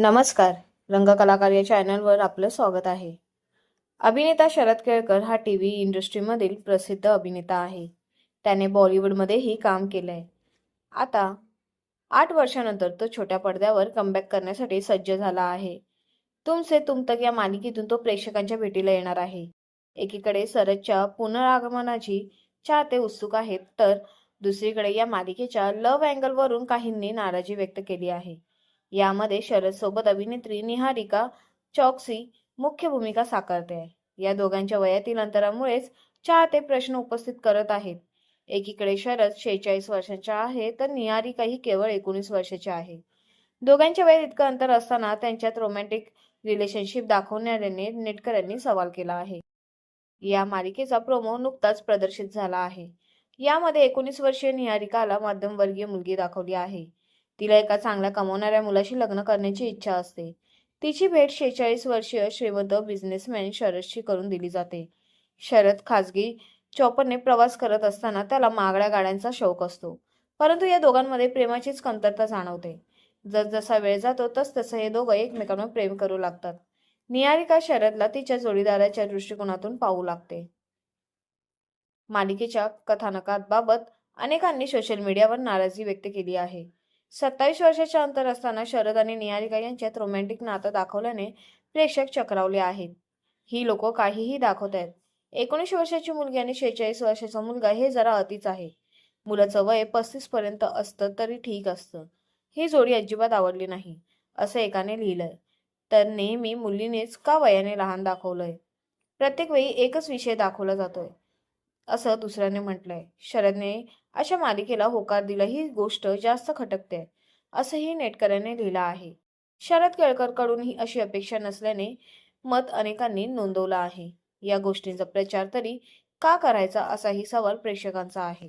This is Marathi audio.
नमस्कार. रंगकलाकार या चॅनलवर आपलं स्वागत आहे. अभिनेता शरद केळकर हा टी व्ही इंडस्ट्रीमधील प्रसिद्ध अभिनेता आहे. त्याने बॉलिवूडमध्येही काम केलं आहे आता आठ वर्षानंतर तो छोट्या पडद्यावर कमबॅक करण्यासाठी सज्ज झाला आहे. तुमसे तुम तक या मालिकेतून तो प्रेक्षकांच्या भेटीला येणार आहे. एकीकडे सरदच्या पुनरागमनाची चाहते उत्सुक आहेत तर दुसरीकडे या मालिकेच्या लव्ह अँगलवरून काहींनी नाराजी व्यक्त केली आहे. यामध्ये शरद सोबत अभिनेत्री निहारिका चौकसी मुख्य भूमिका साकारते. आहे या दोघांच्या वयातील अंतरामुळेच चाहते प्रश्न उपस्थित करत आहेत. एकीकडे शरद शेहेचाळीस वर्षांचा आहे तर निहारिका ही केवळ एकोणीस वर्षाची आहे. दोघांच्या वयात इतकं अंतर असताना त्यांच्यात रोमॅन्टिक रिलेशनशिप दाखवणाऱ्याने नेटकऱ्यांनी सवाल केला आहे. या मालिकेचा प्रोमो नुकताच प्रदर्शित झाला आहे. यामध्ये एकोणीस वर्षीय निहारिकाला मध्यमवर्गीय मुलगी दाखवली आहे. तिला एका चांगल्या कमावणाऱ्या मुलाशी लग्न करण्याची इच्छा असते. तिची भेट शेहेचाळीस वर्षीय श्रीमंत बिझनेसमॅन शरदशी करून दिली जाते. शरद खाजगी चॉपरने प्रवास करत असताना त्याला महागड्या गाड्यांचा शौक असतो. परंतु या दोघांमध्ये प्रेमाचीच कमतरता जाणवते. जसजसा वेळ जातो तस तसं हे दोघं एकमेकांवर प्रेम करू लागतात. निहारिका शरदला तिच्या जोडीदाराच्या दृष्टिकोनातून पाहू लागते. मालिकेच्या कथानकाबाबत अनेकांनी सोशल मीडियावर नाराजी व्यक्त केली आहे. सत्तावीस वर्षाच्या अंतर असताना शरद आणि निहारिका यांच्यात रोमॅन्टिक नातं दाखवल्याने प्रेक्षक चक्रावले आहेत. ही लोक काहीही दाखवत आहेत. एकोणीस वर्षाची मुलगी आणि शेहेचाळीस वर्षाचा मुलगा हे जरा अतिच आहे. मुलाचं वय पस्तीस पर्यंत असतं तरी ठीक असतं. ही जोडी अजिबात आवडली नाही असं एकाने लिहिलंय. तर नेहमी मुलीनेच का वयाने लहान दाखवलंय? प्रत्येक वेळी एकच विषय दाखवला जातोय. असं दुसऱ्याने म्हटलंय. शरदने अशा मालिकेला होकार दिला ही गोष्ट जास्त खटकते असंही नेटकऱ्याने लिहिलं आहे. शरद केळकरकडून ही अशी अपेक्षा नसल्याने मत अनेकांनी नोंदवलं आहे. या गोष्टींचा प्रचार तरी का करायचा असाही सवाल प्रेक्षकांचा आहे.